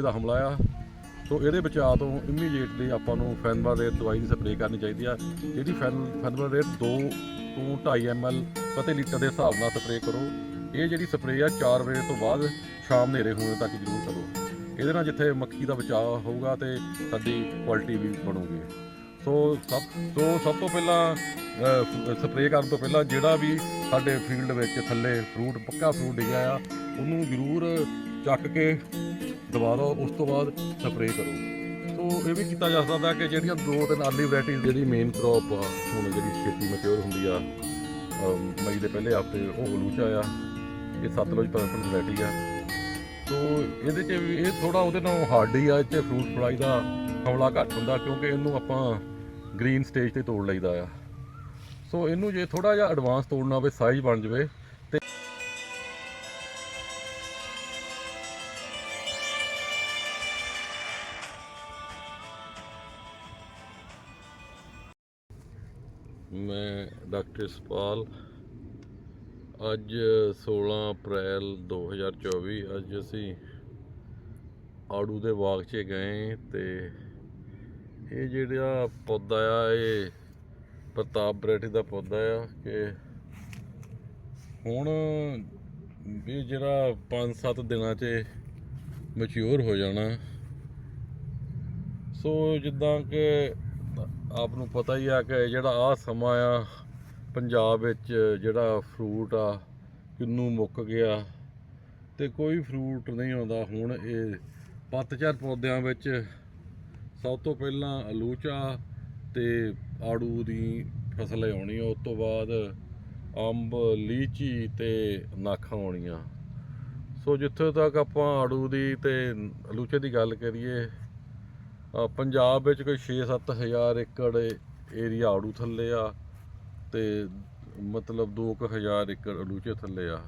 ਦਾ ਹਮਲਾ ਆ। ਸੋ ਇਹਦੇ ਬਚਾਅ ਤੋਂ ਇਮੀਡੀਏਟਲੀ ਆਪਾਂ ਨੂੰ ਫੈਨਵਾਰੇਟ ਦਵਾਈ ਦੀ ਸਪਰੇਅ ਕਰਨੀ ਚਾਹੀਦੀ ਆ। ਜਿਹੜੀ ਫੈਨ ਫੈਨਵਾਰੇਟ 2 ਤੋਂ 2.5 ml ਪ੍ਰਤੀ ਲੀਟਰ ਦੇ ਹਿਸਾਬ ਨਾਲ ਸਪਰੇਅ ਕਰੋ। ਇਹ ਜਿਹੜੀ ਸਪਰੇਅ ਆ 4 ਵਜੇ ਤੋਂ ਬਾਅਦ ਸ਼ਾਮ ਹਨੇਰੇ ਹੋਣ ਤੱਕ ਜ਼ਰੂਰ ਕਰੋ। ਇਹਦੇ ਨਾਲ ਜਿੱਥੇ ਮੱਖੀ ਦਾ ਬਚਾਅ ਹੋਊਗਾ ਤੇ ਸਾਡੀ ਕੁਆਲਿਟੀ ਵੀ ਬਣੂਗੀ। ਸੋ ਸਭ ਤੋਂ ਸਭ ਤੋਂ ਪਹਿਲਾਂ ਸਪਰੇਅ ਕਰਨ ਤੋਂ ਪਹਿਲਾਂ ਜਿਹੜਾ ਵੀ ਸਾਡੇ ਫੀਲਡ ਵਿੱਚ ਥੱਲੇ ਫਰੂਟ ਪੱਕਾ ਫਰੂਟ ਡਿੱਗਿਆ ਆ, ਉਹਨੂੰ ਜ਼ਰੂਰ ਚੱਕ ਕੇ ਦਬਾ ਦਿਓ ਉਸ ਤੋਂ ਬਾਅਦ ਸਪਰੇਅ ਕਰੋ। ਸੋ ਇਹ ਵੀ ਕੀਤਾ ਜਾ ਸਕਦਾ ਕਿ ਜਿਹੜੀਆਂ ਦੋ ਤਿੰਨ ਆਰਲੀ ਵੈਰਾਈਟੀਜ਼ ਜਿਹੜੀ ਮੇਨ ਕ੍ਰੌਪ ਆ, ਹੁਣ ਜਿਹੜੀ ਛੇਤੀ ਮੈਚੁਰ ਹੁੰਦੀ ਆ ਮਈ ਦੇ ਪਹਿਲੇ ਹਫ਼ਤੇ ਉਹ ਬਲੂਚਾ ਆ ਇਹ ਸਤਲੁਜ ਪਰਪਲ ਵੈਰਾਈਟੀ ਆ। ਸੋ ਇਹਦੇ 'ਚ ਵੀ ਇਹ ਥੋੜਾ ਉਹਦੇ ਨਾਲ ਹਾਰਡੀ ਹੀ ਆ ਇੱਥੇ ਫਰੂਟ ਫਲਾਈ ਦਾ ਹਮਲਾ ਘੱਟ ਹੁੰਦਾ ਕਿਉਂਕਿ ਇਹਨੂੰ ਆਪਾਂ ਗ੍ਰੀਨ ਸਟੇਜ ਤੇ ਤੋੜ ਲਈਦਾ ਆ। ਸੋ ਇਹਨੂੰ ਜੇ ਥੋੜਾ ਜਿਹਾ ਐਡਵਾਂਸ ਤੋੜਨਾ ਹੋਵੇ ਸਾਈਜ਼ ਬਣ ਜਾਵੇ ਤੇ ਮੈਂ ਡਾਕਟਰ ਸਪਾਲ ਅੱਜ 16 ਅਪ੍ਰੈਲ 2024 ਅੱਜ ਅਸੀਂ ਆੜੂ ਦੇ ਬਾਗ 'ਚ ਗਏ ਤੇ ਇਹ ਜਿਹੜਾ ਪੌਦਾ ਆ, ਇਹ ਪ੍ਰਤਾਪ ਵੈਰਾਈਟੀ ਦਾ ਪੌਦਾ ਆ ਕਿ ਹੁਣ ਇਹ ਜਿਹੜਾ 5-7 ਦਿਨਾਂ 'ਚ ਮੈਚੁਰ ਹੋ ਜਾਣਾ। ਸੋ ਜਿੱਦਾਂ ਕਿ ਆਪ ਨੂੰ ਪਤਾ ਹੀ ਆ ਕਿ ਜਿਹੜਾ ਆ ਸਮਾਂ ਆ, ਪੰਜਾਬ ਵਿੱਚ ਜਿਹੜਾ ਫਰੂਟ ਆ, ਕਿੰਨੂ ਮੁੱਕ ਗਿਆ ਤੇ ਕੋਈ ਫਰੂਟ ਨਹੀਂ ਆਉਂਦਾ। ਹੁਣ ਇਹ ਪੱਤਝੜ ਪੌਦਿਆਂ ਵਿੱਚ ਸਭ ਤੋਂ ਪਹਿਲਾਂ ਅਲੂਚਾ ਤੇ ਆੜੂ ਦੀ ਫਸਲ ਆਉਣੀ ਉਸ ਤੋਂ ਬਾਅਦ ਅੰਬ, ਲੀਚੀ ਤੇ ਨਾਖਾਂ ਆਉਣੀਆਂ। ਸੋ ਜਿੱਥੇ ਤੱਕ ਆਪਾਂ ਆੜੂ ਦੀ ਤੇ ਅਲੂਚੇ ਦੀ ਗੱਲ ਕਰੀਏ ਪੰਜਾਬ ਵਿੱਚ ਕੋਈ 6-7 ਹਜ਼ਾਰ ਏਕੜ ਏਰੀਆ ਆੜੂ ਥੱਲੇ ਆ ਤੇ ਮਤਲਬ 2000 ਏਕੜ ਅਲੂਚੇ ਥੱਲੇ ਆ।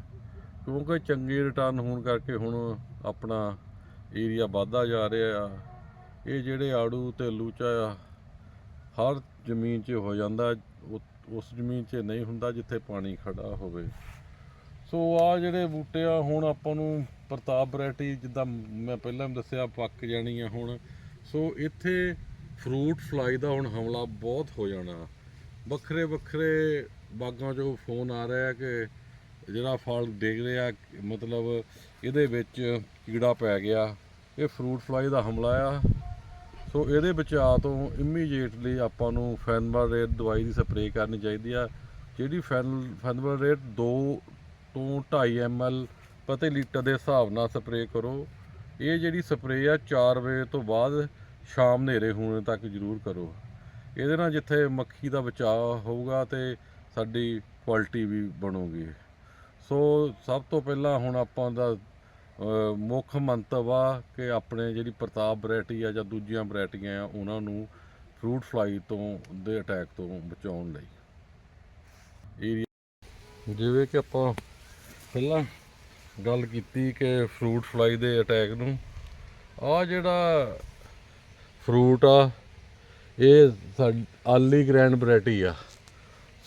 ਕਿਉਂਕਿ ਚੰਗੇ ਰਿਟਰਨ ਹੋਣ ਕਰਕੇ ਹੁਣ ਆਪਣਾ ਏਰੀਆ ਵੱਧਦਾ ਜਾ ਰਿਹਾ ਆ। ਇਹ ਜਿਹੜੇ ਆੜੂ ਤੇ ਅਲੂਚਾ ਆ, ਹਰ ਜ਼ਮੀਨ 'ਚ ਹੋ ਜਾਂਦਾ ਉਹ- ਉਸ ਜ਼ਮੀਨ 'ਚ ਨਹੀਂ ਹੁੰਦਾ ਜਿੱਥੇ ਪਾਣੀ ਖੜਾ ਹੋਵੇ। ਸੋ ਆ ਜਿਹੜੇ ਬੂਟੇ ਆ, ਹੁਣ ਆਪਾਂ ਨੂੰ ਪ੍ਰਤਾਪ ਵੈਰਾਈਟੀ ਜਿੱਦਾਂ ਮੈਂ ਪਹਿਲਾਂ ਵੀ ਦੱਸਿਆ, ਪੱਕ ਜਾਣੀ ਆ ਹੁਣ। ਸੋ ਇੱਥੇ ਫਰੂਟ ਫਲਾਈ ਦਾ ਹੁਣ ਹਮਲਾ ਬਹੁਤ ਹੋ ਜਾਣਾ। ਵੱਖਰੇ ਵੱਖਰੇ ਬਾਗਾਂ 'ਚੋਂ ਫੋਨ ਆ ਰਿਹਾ ਕਿ ਜਿਹੜਾ ਫਲ ਡਿੱਗ ਰਿਹਾ, ਮਤਲਬ ਇਹਦੇ ਵਿੱਚ ਕੀੜਾ ਪੈ ਗਿਆ। ਇਹ ਫਰੂਟ ਫਲਾਈ ਦਾ ਹਮਲਾ ਆ। ਸੋ ਇਹਦੇ ਬਚਾਅ ਤੋਂ ਇਮੀਡੀਏਟਲੀ ਆਪਾਂ ਨੂੰ ਫੈਨਵਾਰੇਟ ਦਵਾਈ ਦੀ ਸਪਰੇਅ ਕਰਨੀ ਚਾਹੀਦੀ ਆ। ਜਿਹੜੀ ਫੈਨ ਫੈਨਵਾਰੇਟ 2 ਤੋਂ 2.5 ml ਪ੍ਰਤੀ ਲੀਟਰ ਦੇ ਹਿਸਾਬ ਨਾਲ ਸਪਰੇਅ ਕਰੋ। ਇਹ ਜਿਹੜੀ ਸਪਰੇਅ ਆ 4 ਵਜੇ ਤੋਂ ਬਾਅਦ ਸ਼ਾਮ ਹਨੇਰੇ ਹੋਣ ਤੱਕ ਜ਼ਰੂਰ ਕਰੋ। ਇਹਦੇ ਨਾਲ ਜਿੱਥੇ ਮੱਖੀ ਦਾ ਬਚਾਅ ਹੋਊਗਾ ਤੇ ਸਾਡੀ ਕੁਆਲਿਟੀ ਵੀ ਬਣੂਗੀ। ਸੋ ਸਭ ਤੋਂ ਪਹਿਲਾਂ ਹੁਣ ਆਪਾਂ ਦਾ ਮੁੱਖ ਮੰਤਵ ਆ ਕਿ ਆਪਣੇ ਜਿਹੜੀ ਪ੍ਰਤਾਪ ਵੈਰਾਈਟੀ ਆ ਜਾਂ ਦੂਜੀਆਂ ਵੈਰਾਈਟੀਆਂ ਆ, ਉਹਨਾਂ ਨੂੰ ਫਰੂਟ ਫਲਾਈ ਤੋਂ, ਦੇ ਅਟੈਕ ਤੋਂ ਬਚਾਉਣ ਲਈ। ਏਰੀਆ ਜਿਵੇਂ ਕਿ ਆਪਾਂ ਪਹਿਲਾਂ ਗੱਲ ਕੀਤੀ ਕਿ ਫਰੂਟ ਫਲਾਈ ਦੇ ਅਟੈਕ ਨੂੰ। ਆ ਜਿਹੜਾ ਫਰੂਟ ਆ, ਇਹ ਸਾਡੀ ਆਲੀ ਗ੍ਰੈਂਡ ਵੈਰਾਈਟੀ ਆ।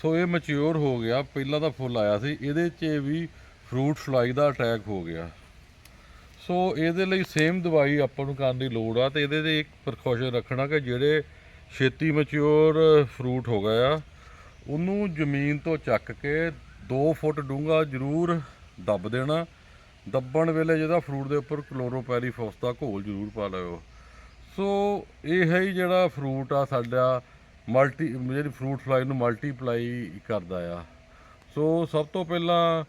ਸੋ ਇਹ ਮੈਚੁਰ ਹੋ ਗਿਆ। ਪਹਿਲਾਂ ਤਾਂ ਫੁੱਲ ਆਇਆ ਸੀ। ਇਹਦੇ 'ਚ ਵੀ ਫਰੂਟ ਫਲਾਈ ਦਾ ਅਟੈਕ ਹੋ ਗਿਆ। ਸੋ ਇਹਦੇ ਲਈ ਸੇਮ ਦਵਾਈ ਆਪਾਂ ਨੂੰ ਕਰਨ ਦੀ ਲੋੜ ਆ ਤੇ ਇਹਦੇ ਤੇ ਇੱਕ ਪ੍ਰੀਕਾਸ਼ਨ ਰੱਖਣਾ ਕਿ ਜਿਹੜੇ ਛੇਤੀ ਮੈਚੁਰ ਫਰੂਟ ਹੋ ਗਿਆ ਆ, ਉਹਨੂੰ ਜ਼ਮੀਨ ਤੋਂ ਚੱਕ ਕੇ 2 ਫੁੱਟ ਡੂੰਘਾ ਜ਼ਰੂਰ ਦੱਬ ਦੇਣਾ। ਦੱਬਣ ਵੇਲੇ ਜਿਹਦਾ ਫਰੂਟ ਦੇ ਉੱਪਰ ਕਲੋਰੋਪੈਰੀਫੋਸ ਦਾ ਘੋਲ ਜ਼ਰੂਰ ਪਾ ਲਿਓ। ਸੋ ਇਹ ਹੈ ਹੀ ਜਿਹੜਾ ਫਰੂਟ ਆ ਸਾਡਾ ਮਲਟੀ, ਜਿਹੜੀ ਫਰੂਟ ਫਲਾਈ ਨੂੰ ਮਲਟੀਪਲਾਈ ਕਰਦਾ ਆ। ਸੋ ਸਭ ਤੋਂ ਪਹਿਲਾਂ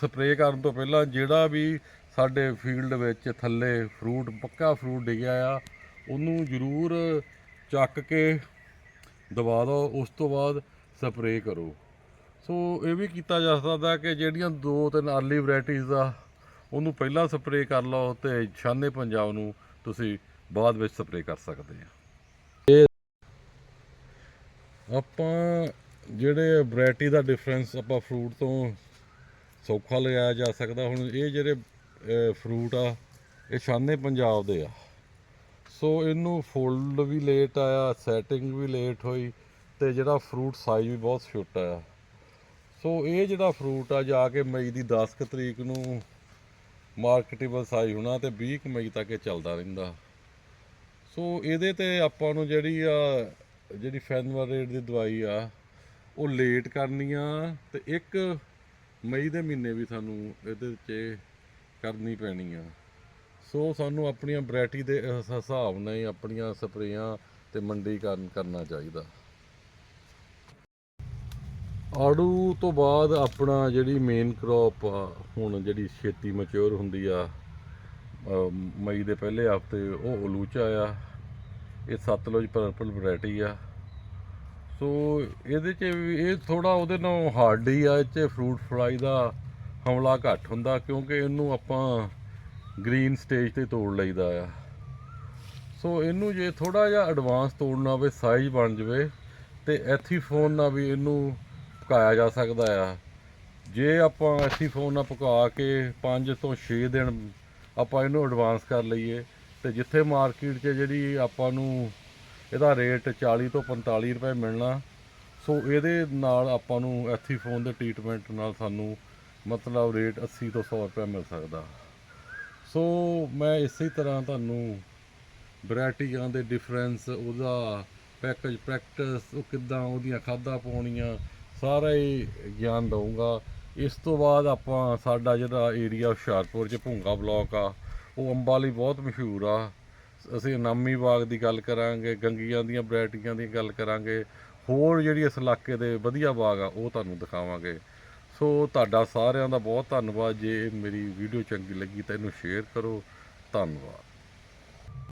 ਸਪਰੇਅ ਕਰਨ ਤੋਂ ਪਹਿਲਾਂ ਜਿਹੜਾ ਵੀ ਸਾਡੇ ਫੀਲਡ ਵਿੱਚ ਥੱਲੇ ਫਰੂਟ, ਪੱਕਾ ਫਰੂਟ ਡਿੱਗਿਆ ਆ, ਉਹਨੂੰ ਜ਼ਰੂਰ ਚੱਕ ਕੇ ਦਬਾ ਦਿਓ। ਉਸ ਤੋਂ ਬਾਅਦ ਸਪਰੇਅ ਕਰੋ। ਸੋ ਇਹ ਵੀ ਕੀਤਾ ਜਾ ਸਕਦਾ ਕਿ ਜਿਹੜੀਆਂ ਦੋ ਤਿੰਨ ਅਰਲੀ ਵੈਰਾਈਟੀਆਂ ਆ ਉਹਨੂੰ ਪਹਿਲਾਂ ਸਪਰੇਅ ਕਰ ਲਓ ਤੇ ਛਾਨੇ ਪੰਜਾਬ ਨੂੰ ਤੁਸੀਂ ਬਾਅਦ ਵਿੱਚ ਸਪਰੇਅ ਕਰ ਸਕਦੇ ਆ। ਇਹ ਆਪਾਂ ਜਿਹੜੇ ਵੈਰਾਈਟੀ ਦਾ ਡਿਫਰੈਂਸ ਆਪਾਂ ਫਰੂਟ ਤੋਂ ਸੌਖਾ ਲਗਾਇਆ ਜਾ ਸਕਦਾ, ਹੁਣ ਇਹ ਜਿਹੜੇ ਫਰੂਟ ਆ, ਇਹ ਛਾਨੇ ਪੰਜਾਬ ਦੇ ਆ। ਸੋ ਇਹਨੂੰ ਫੋਲਡ ਵੀ ਲੇਟ ਆਇਆ ਸੈਟਿੰਗ ਵੀ ਲੇਟ ਹੋਈ ਤੇ ਜਿਹੜਾ ਫਰੂਟ ਸਾਈਜ਼ ਵੀ ਬਹੁਤ ਛੋਟਾ ਆ। ਸੋ ਇਹ ਜਿਹੜਾ ਫਰੂਟ ਆ, ਜਾ ਕੇ ਮਈ ਦੀ 10 ਕੁ ਤਰੀਕ ਨੂੰ ਮਾਰਕੀਟੇਬਲ ਸਾਈਜ਼ ਹੋਣਾ ਤੇ 20 ਕੁ ਮਈ ਤੱਕ ਇਹ ਚੱਲਦਾ ਰਹਿੰਦਾ। ਸੋ ਇਹਦੇ ਤੇ ਆਪਾਂ ਨੂੰ ਜਿਹੜੀ ਆ, ਜਿਹੜੀ ਫੈਨਵਰੇਟ ਦੀ ਦਵਾਈ ਆ, ਉਹ ਲੇਟ ਕਰਨੀ ਆ ਤੇ ਇੱਕ ਮਈ ਦੇ ਮਹੀਨੇ ਵੀ ਸਾਨੂੰ ਇਹਦੇ ਵਿੱਚ ਕਰਨੀ ਪੈਣੀ ਆ। ਸੋ ਸਾਨੂੰ ਆਪਣੀਆਂ ਵੈਰਾਈਟੀ ਦੇ ਹਿਸਾਬ ਨਾਲ ਹੀ ਆਪਣੀਆਂ ਸਪਰੇਆਂ ਤੇ ਮੰਡੀਕਰਨ ਕਰਨਾ ਚਾਹੀਦਾ। ਆੜੂ ਤੋਂ ਬਾਅਦ ਆਪਣਾ ਜਿਹੜੀ ਮੇਨ ਕ੍ਰੌਪ ਆ, ਹੁਣ ਜਿਹੜੀ ਛੇਤੀ ਮੈਚੁਰ ਹੁੰਦੀ ਆ ਮਈ ਦੇ ਪਹਿਲੇ ਹਫ਼ਤੇ ਉਹ ਉਲੂਚਾ ਆ, ਇਹ ਸਤਲੁਜ ਪਰਪਲ ਵੈਰਾਈਟੀ ਆ। ਸੋ ਇਹਦੇ ਚ ਵੀ ਇਹ ਥੋੜਾ ਉਹਦੇ ਨਾਲ ਹਾਰਡੀ ਆ, ਇਹ ਚ ਫਰੂਟ ਫਲਾਈ ਦਾ ਹਮਲਾ ਘੱਟ ਹੁੰਦਾ ਕਿਉਂਕਿ ਇਹਨੂੰ ਆਪਾਂ ਗ੍ਰੀਨ ਸਟੇਜ ਤੇ ਤੋੜ ਲਈਦਾ ਆ। ਸੋ ਇਹਨੂੰ ਜੇ ਥੋੜਾ ਜਿਹਾ ਐਡਵਾਂਸ ਤੋੜਨਾ ਹੋਵੇ ਸਾਈਜ਼ ਬਣ ਜਵੇ ਤੇ ਐਥੀਫੋਨ ਨਾਲ ਵੀ ਇਹਨੂੰ ਪਕਾਇਆ ਜਾ ਸਕਦਾ ਆ। ਜੇ ਆਪਾਂ ਐਥੀਫੋਨ ਨਾਲ ਪਕਾ ਕੇ 5 ਤੋਂ 6 ਦਿਨ ਆਪਾਂ ਇਹਨੂੰ ਐਡਵਾਂਸ ਕਰ ਲਈਏ, ਤੇ ਜਿੱਥੇ ਮਾਰਕੀਟ 'ਚ ਜਿਹੜੀ ਆਪਾਂ ਨੂੰ ਇਹਦਾ ਰੇਟ 40 ਤੋਂ 45 ਰੁਪਏ ਮਿਲਣਾ, ਸੋ ਇਹਦੇ ਨਾਲ ਆਪਾਂ ਨੂੰ ਐਥੀਫੋਨ ਦੇ ਟ੍ਰੀਟਮੈਂਟ ਨਾਲ ਸਾਨੂੰ ਮਤਲਬ ਰੇਟ 80 ਤੋਂ 100 ਰੁਪਏ ਮਿਲ ਸਕਦਾ। ਸੋ ਮੈਂ ਇਸੇ ਤਰ੍ਹਾਂ ਤੁਹਾਨੂੰ ਵੈਰਾਈਟੀਆਂ ਦੇ ਡਿਫਰੈਂਸ ਉਹਦਾ ਪੈਕੇਜ ਪ੍ਰੈਕਟਿਸ ਉਹ ਕਿੱਦਾਂ ਉਹਦੀਆਂ ਖਾਦਾਂ ਪਾਉਣੀਆਂ ਸਾਰਾ ਹੀ ਗਿਆਨ ਦਊਂਗਾ। ਇਸ ਤੋਂ ਬਾਅਦ ਆਪਾਂ ਸਾਡਾ ਜਿਹੜਾ ਏਰੀਆ ਹੁਸ਼ਿਆਰਪੁਰ ਚ ਭੁੰਗਾ ਬਲਾਕ ਆ, ਉਹ ਅੰਬਾਂ ਲਈ ਬਹੁਤ ਮਸ਼ਹੂਰ ਆ। ਅਸੀਂ ਨਾਮੀ ਬਾਗ ਦੀ ਗੱਲ ਕਰਾਂਗੇ, ਗੰਗੀਆਂ ਦੀਆਂ ਵੈਰਾਈਟੀਆਂ ਦੀ ਗੱਲ ਕਰਾਂਗੇ। ਹੋਰ ਜਿਹੜੀ ਇਸ ਇਲਾਕੇ ਦੇ ਵਧੀਆ ਬਾਗ ਆ, ਉਹ ਤੁਹਾਨੂੰ ਦਿਖਾਵਾਂਗੇ। ਸੋ ਤੁਹਾਡਾ ਸਾਰਿਆਂ ਦਾ ਬਹੁਤ ਧੰਨਵਾਦ। ਜੇ ਮੇਰੀ ਵੀਡੀਓ ਚੰਗੀ ਲੱਗੀ, ਤਾਂ ਇਹਨੂੰ ਸ਼ੇਅਰ ਕਰੋ। ਧੰਨਵਾਦ।